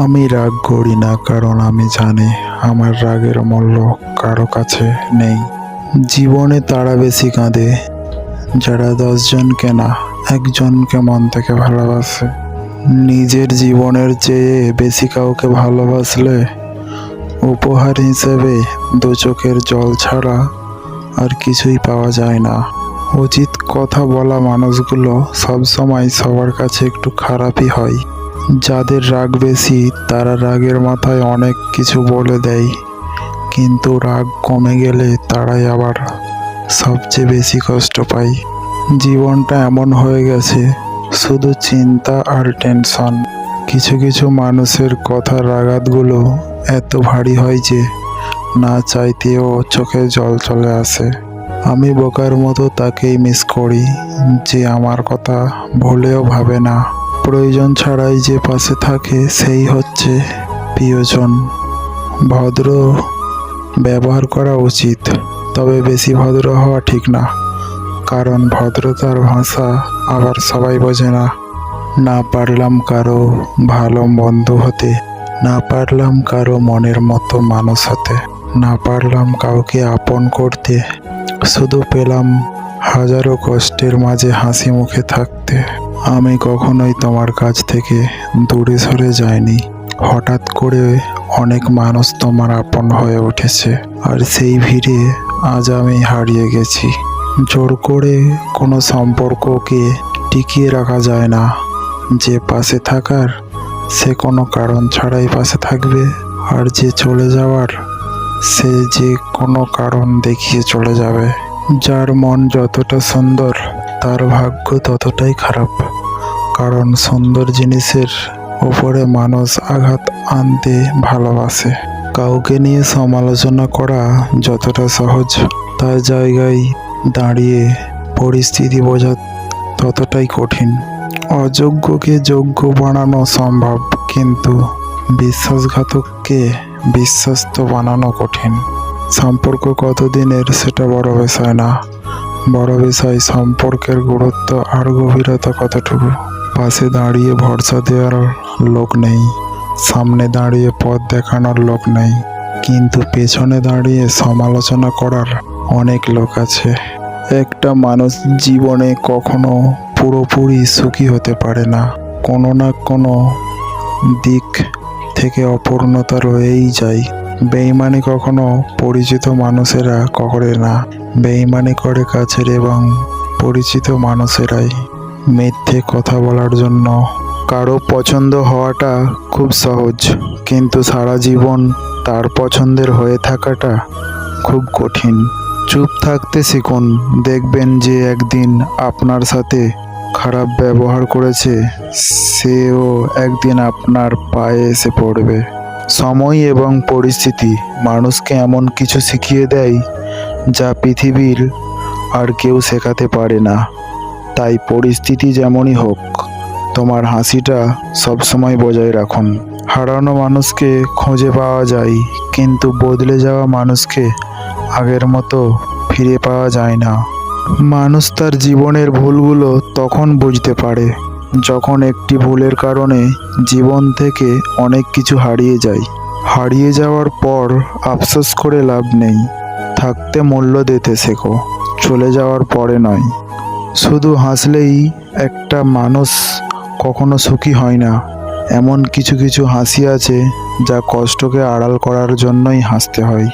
আমি রাগ করি না, কারণ আমি জানি আমার রাগের মূল্য কারও কাছে নেই। জীবনে তারা বেশি কাঁদে, যারা দশজনকে না, একজনকে মন থেকে ভালোবাসে। নিজের জীবনের চেয়ে বেশি কাউকে ভালোবাসলে উপহার হিসেবে দু চোখের জল ছাড়া আর কিছুই পাওয়া যায় না। উচিত কথা বলা মানুষগুলো সবসময় সবার কাছে একটু খারাপই হয়। যাদের রাগ বেশি, তারা রাগের মাথায় অনেক কিছু বলে দেয়। কিন্তু রাগ কমে গেলে তারাই আবার সবচেয়ে বেশি কষ্ট পায়। জীবনটা এমন হয়ে গেছে, শুধু চিন্তা আর টেনশন। কিছু কিছু মানুষের কথার আঘাতগুলো এত ভারী হয় যে, না চাইতেও চোখে জল চলে আসে। আমি বোকার মতো তাকেই মিস করি, যে আমার কথা ভুলেও ভাবে না। প্রয়োজন ছাড়াই যে পাশে থাকে সেই হচ্ছে প্রিয়জন। ভদ্র ব্যবহার করা উচিত, তবে বেশি ভদ্র হওয়া ঠিক না, কারণ ভদ্রতার ভাষা আবার সবাই বোঝে না। না পারলাম কারও ভালো বন্ধু হতে, না পারলাম কারও মনের মতো মানুষ হতে, না পারলাম কাউকে আপন করতে, শুধু পেলাম হাজারো কষ্টের মাঝে হাসি মুখে থাকতে আমি কখনোই তোমার কাছ থেকে দূরে সরে যাইনি। হঠাৎ করে অনেক মানুষ তোমার আপন হয়ে উঠেছে আর সেই ভিড়ে আজ আমি হারিয়ে গেছি। জোর করে কোনো সম্পর্ককে টিকিয়ে রাখা যায় না। যে পাশে থাকার, সে কোনো কারণ ছাড়াই পাশে থাকবে আর যে চলে যাওয়ার, সে যে কোনো কারণ দেখিয়ে চলে যাবে। যার মন যতটা সুন্দর, তার ভাগ্য ততটাই খারাপ। কারণ সুন্দর জিনিসের উপরে মানুষ আঘাত আনতে ভালোবাসে। কাউকে নিয়ে সমালোচনা করা যতটা সহজ, তার জায়গায় দাঁড়িয়ে পরিস্থিতি বোঝা ততটাই কঠিন। অযোগ্যকে যোগ্য বানানো সম্ভব, কিন্তু বিশ্বাসঘাতককে বিশ্বস্ত বানানো কঠিন। সম্পর্ক কতদিনের সেটা বড় বিষয় না। বড় বিষয় সম্পর্কের গুরুত্ব আর গভীরতা কতটুকু। পাশে দাঁড়িয়ে ভরসা দেওয়ার লোক নেই। সামনে দাঁড়িয়ে পথ দেখানোর লোক নেই। কিন্তু পেছনে দাঁড়িয়ে সমালোচনা করার অনেক লোক আছে। একটা মানুষ জীবনে কখনো পুরোপুরি সুখী হতে পারে না। কোনো না কোনো দিক থেকে অপূর্ণতা রয়েই যায়। বেইমানি কখনো পরিচিত মানুষেরা করে না। বেইমানি করে কাছের এবং পরিচিত মানুষেরাই মিথ্যে কথা বলার জন্য। কারও পছন্দ হওয়াটা খুব সহজ, কিন্তু সারা জীবন তার পছন্দের হয়ে থাকাটা খুব কঠিন। চুপ থাকতে শিখুন, দেখবেন যে একদিন আপনার সাথে খারাপ ব্যবহার করেছে, সেও একদিন আপনার পায়ে এসে পড়বে। সময় এবং পরিস্থিতি মানুষকে এমন কিছু শিখিয়ে দেয় যা পৃথিবীর আর কেউ শেখাতে পারে না। তাই পরিস্থিতি যেমনই হোক, তোমার হাসিটা সবসময় বজায় রাখুন। হারানো মানুষকে খুঁজে পাওয়া যায়, কিন্তু বদলে যাওয়া মানুষকে আগের মতো ফিরে পাওয়া যায় না। মানুষ তার জীবনের ভুলগুলো তখন বুঝতে পারে। যখন একটি ভুলের কারণে জীবন থেকে অনেক কিছু হারিয়ে যায়। হারিয়ে যাওয়ার পর আফসোস করে লাভ নেই। থাকতে মূল্য দিতে শেখো, চলে যাওয়ার পরে নয়। শুধু হাসলেই একটা মানুষ কখনো সুখী হয় না। এমন কিছু কিছু হাসি আছে যা কষ্টকে আড়াল করার জন্যই হাসতে হয়।